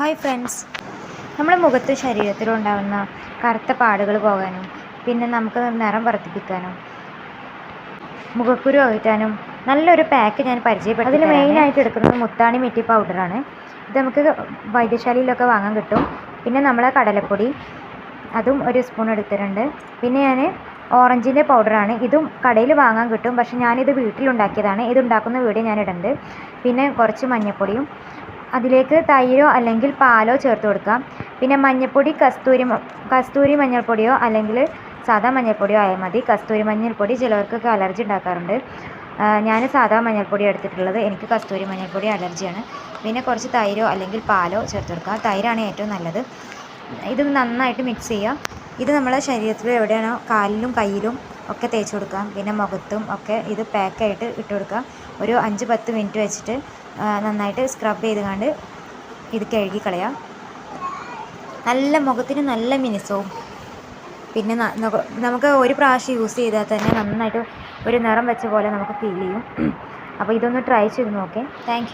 Hi friends നമ്മുടെ മുഖത്ത് ശരീരത്തിലും ഉണ്ടാകുന്ന കറുത്ത പാടുകൾ പോകാനും പിന്നെ നമുക്ക് നിറം വർദ്ധിപ്പിക്കാനും മുഖക്കുരു അകറ്റാനും നല്ലൊരു പാക്ക് ഞാൻ പരിചയപ്പെടുത്തി അതിൽ മെയിനായിട്ട് എടുക്കുന്നത് മുത്താണി മെറ്റി പൗഡറാണ് ഇത് നമുക്ക് വൈദ്യശാലയിലൊക്കെ വാങ്ങാൻ കിട്ടും. പിന്നെ നമ്മളെ കടലപ്പൊടി അതും ഒരു സ്പൂൺ എടുത്തിട്ടുണ്ട്. പിന്നെ ഞാൻ ഓറഞ്ചിന്റെ പൗഡറാണ് ഇതും കടയിൽ വാങ്ങാൻ കിട്ടും. പക്ഷെ ഞാനിത് വീട്ടിലുണ്ടാക്കിയതാണ്. ഇതുണ്ടാക്കുന്ന വീഡിയോ ഞാൻ ഇടുന്നുണ്ട് പിന്നെ കുറച്ച് മഞ്ഞൾപ്പൊടിയും അതിലേക്ക് തൈരോ അല്ലെങ്കിൽ പാലോ ചേർത്ത് കൊടുക്കാം. പിന്നെ മഞ്ഞൾപ്പൊടി കസ്തൂരി കസ്തൂരി മഞ്ഞൾപ്പൊടിയോ അല്ലെങ്കിൽ സാധാ മഞ്ഞൾപ്പൊടിയോ ആയാൽ മതി. കസ്തൂരി മഞ്ഞൾപ്പൊടി ചിലവർക്കൊക്കെ അലർജി ഉണ്ടാക്കാറുണ്ട്. ഞാൻ സാധാ മഞ്ഞൾപ്പൊടി എടുത്തിട്ടുള്ളത് എനിക്ക് കസ്തൂരി മഞ്ഞൾപ്പൊടി അലർജിയാണ്. പിന്നെ കുറച്ച് തൈരോ അല്ലെങ്കിൽ പാലോ ചേർത്ത് കൊടുക്കുക തൈരാണ് ഏറ്റവും നല്ലത്. ഇത് നന്നായിട്ട് മിക്സ് ചെയ്യുക. ഇത് നമ്മളെ ശരീരത്തിൽ എവിടെയാണോ കാലിലും കയ്യിലും ഒക്കെ തേച്ച് കൊടുക്കാം. പിന്നെ മുഖത്തും ഒക്കെ ഇത് പാക്കായിട്ട് ഇട്ട് കൊടുക്കാം. ഒരു അഞ്ച് പത്ത് മിനിറ്റ് വെച്ചിട്ട് നന്നായിട്ട് സ്ക്രബ് ചെയ്ത് കണ്ട് ഇത് കഴുകി കളയാം. നല്ല മുഖത്തിന് നല്ല മിനുസവും. പിന്നെ നമുക്ക് ഒരു പ്രാവശ്യം യൂസ് ചെയ്താൽ തന്നെ നന്നായിട്ട് ഒരു നിറം വെച്ച പോലെ നമുക്ക് ഫീൽ ചെയ്യും. അപ്പോൾ ഇതൊന്ന് ട്രൈ ചെയ്ത് നോക്കേ. താങ്ക്